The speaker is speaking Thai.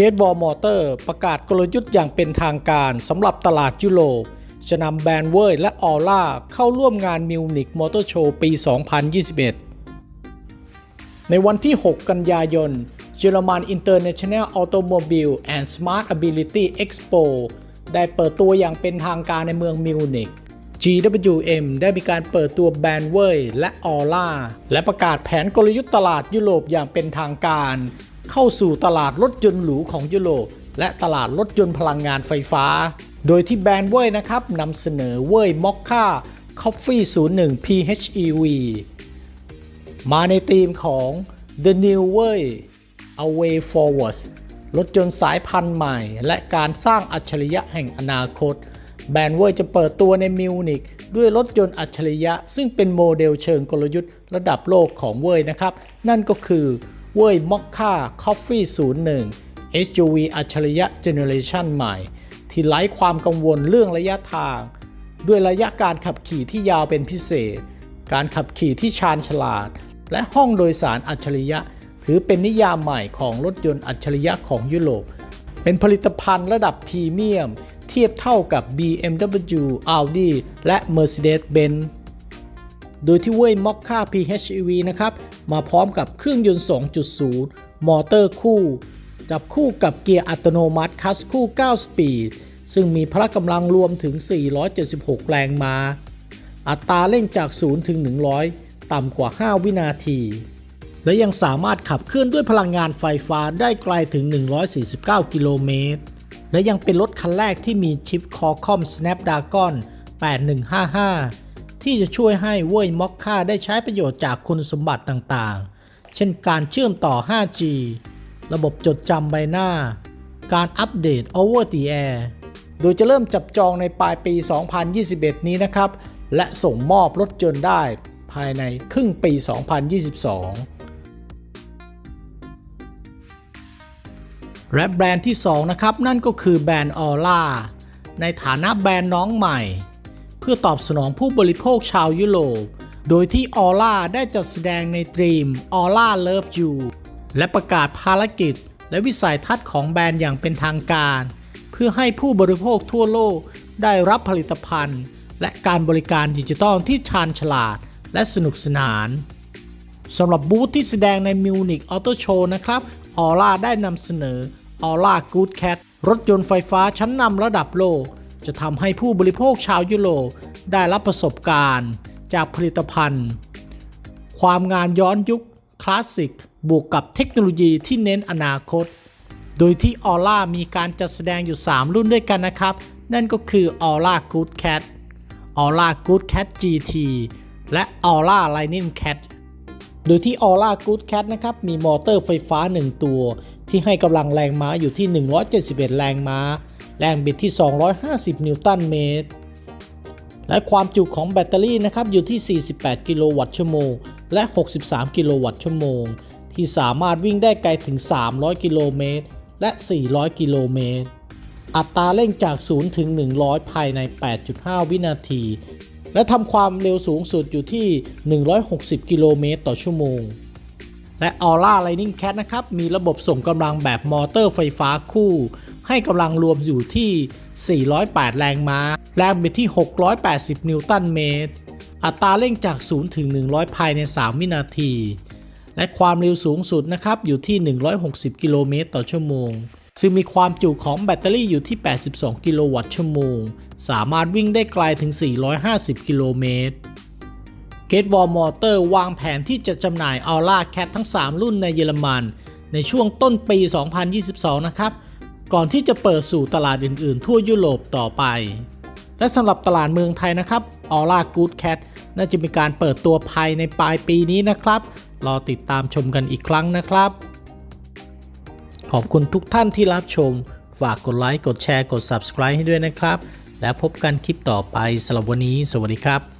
กตบอลมอเตอร์ประกาศกลยุทธ์อย่างเป็นทางการสำหรับตลาดยุโรป จะนำแบรนด์เวยและออร่าเข้าร่วมงานมิวนิกมอเตอร์โชว์ปี 2021 ในวันที่ 6 กันยายนเยอรมัน International Automobile and Smart Ability Expo ได้เปิดตัวอย่างเป็นทางการในเมืองมิวนิก GWM ได้มีการเปิดตัวแบรนด์เวยและออร่าและประกาศแผนกลยุทธ์ตลาดยุโรปอย่างเป็นทางการ เข้าสู่ตลาดรถยนต์หรูของยุโรปและตลาดรถยนต์พลังงานไฟฟ้า โดยที่แบรนด์เว่ยนะครับนำเสนอเว่ยมอคค่า Coffee 01 PHEV มาในธีมของ The New Way Away Forward รถยนต์สายพันธุ์ใหม่ และการสร้างอัจฉริยะแห่งอนาคต แบรนด์เวยจะเปิดตัวในมิวนิกด้วยรถยนต์อัจฉริยะ ซึ่งเป็นโมเดลเชิงกลยุทธ์ระดับโลกของเวยนะครับ นั่นก็คือ เว่ยมอคค่า Coffee 01 SUV อัจฉริยะเจเนอเรชันใหม่ ที่ไร้ความกังวลเรื่องระยะทาง ด้วยระยะการขับขี่ที่ยาวเป็นพิเศษ การขับขี่ที่ชาญฉลาด และห้องโดยสารอัจฉริยะ ถือเป็นนิยามใหม่ของรถยนต์อัจฉริยะของยุโรป เป็นผลิตภัณฑ์ระดับพรีเมียม เทียบเท่ากับ BMW Audi และ Mercedes-Benz โดยที่เว่ย Mokka PHEV นะครับมาพร้อมกับเครื่องยนต์ 2.0 มอเตอร์คู่ จับคู่กับเกียร์อัตโนมัติคัสคู่ 9 สปีด ซึ่งมีพละกำลังรวมถึง 476 แรงม้า อัตราเร่งจาก 0 ถึง 100 ต่ำกว่า 5 วินาที และยังสามารถขับเคลื่อนด้วยพลังงานไฟฟ้าได้ไกลถึง 149 กิโลเมตร และยังเป็นรถคันแรกที่มีชิป Qualcomm Snapdragon 8155 ที่จะช่วยให้เว่ยม็อคค่าได้ใช้ประโยชน์จากคุณสมบัติต่างๆ เช่นการเชื่อมต่อ 5G ระบบจดจำใบหน้า การอัปเดต Over the Air โดยจะเริ่มจับจองในปลายปี 2021 นี้นะครับ และส่งมอบรถยนต์ได้ภายในครึ่งปี 2022และแบรนด์ที่ 2 นะครับ นั่นก็คือแบรนด์ออร่าในฐานะแบรนด์น้องใหม่ เพื่อตอบสนองผู้บริโภคชาวยุโรป โดยที่ออร่าได้จัดแสดงในตรีมออร่าเลิฟยูและประกาศภารกิจ และวิสัยทัศน์ของแบรนด์อย่างเป็นทางการ เพื่อให้ผู้บริโภคทั่วโลกได้รับผลิตภัณฑ์ และการบริการดิจิทัลที่ชาญฉลาด และสนุกสนานสำหรับบูธที่แสดงในมิวนิกออโตโชว์นะครับออร่าได้นำเสนอออร่ากูดแคทรถยนต์ไฟฟ้าชั้นนำระดับโลก จะทำให้ผู้บริโภคชาวยุโรปได้รับประสบการณ์จากผลิตภัณฑ์ ความงานย้อนยุคคลาสสิกบวกกับเทคโนโลยีที่เน้นอนาคต โดยที่ออร่ามีการจัดแสดงอยู่ 3 รุ่นด้วยกันนะครับ นั่นก็คือ Aura Good Cat Aura Good Cat GT และ Aura Lightning Cat โดยที่ Aura Good Cat นะครับ มีมอเตอร์ไฟฟ้า 1 ตัว ที่ให้กำลังแรงม้าอยู่ที่ 171 แรงม้า แรงบิดที่ 250 นิวตันเมตร และความจุของแบตเตอรี่นะครับอยู่ที่ 48 กิโลวัตต์ชั่วโมง และ 63 กิโลวัตต์ชั่วโมง ที่สามารถวิ่งได้ไกลถึง 300 กิโลเมตร และ 400 กิโลเมตร อัตราเร่งจาก 0 ถึง 100 ภายใน 8.5 วินาที และทำความเร็วสูงสุดอยู่ที่ 160 กิโลเมตรต่อชั่วโมงและ Aura Lightning Cat นะครับ มีระบบส่งกำลังแบบมอเตอร์ไฟฟ้าคู่ ให้กำลังรวมอยู่ที่ 408 แรงม้า แรงบิดที่ 680 นิวตันเมตร อัตราเร่งจาก 0 ถึง 100 ภายใน 3 วินาที และความเร็วสูงสุดนะครับ อยู่ที่ 160 กิโลเมตรต่อชั่วโมง ซึ่งมีความจุของแบตเตอรี่อยู่ที่ 82 กิโลวัตต์ชั่วโมง สามารถวิ่งได้ไกลถึง 450 กิโลเมตรเกตบอลมอเตอร์วางแผนที่จะจำหน่าย Aura Cat ทั้ง 3 รุ่นในเยอรมัน ในช่วงต้นปี 2022 นะครับ ก่อนที่จะเปิดสู่ตลาดอื่นๆ ทั่วยุโรปต่อไป และสำหรับตลาดเมืองไทยนะครับ Aura Good Cat น่าจะมีการเปิดตัวภายในปลายปีนี้นะครับ รอติดตามชมกันอีกครั้งนะครับ ขอบคุณทุกท่านที่รับชม ฝากกดไลค์ กดแชร์ กด Subscribe ให้ด้วยนะครับ แล้วพบกันคลิปต่อไปสำหรับวันนี้ สวัสดีครับ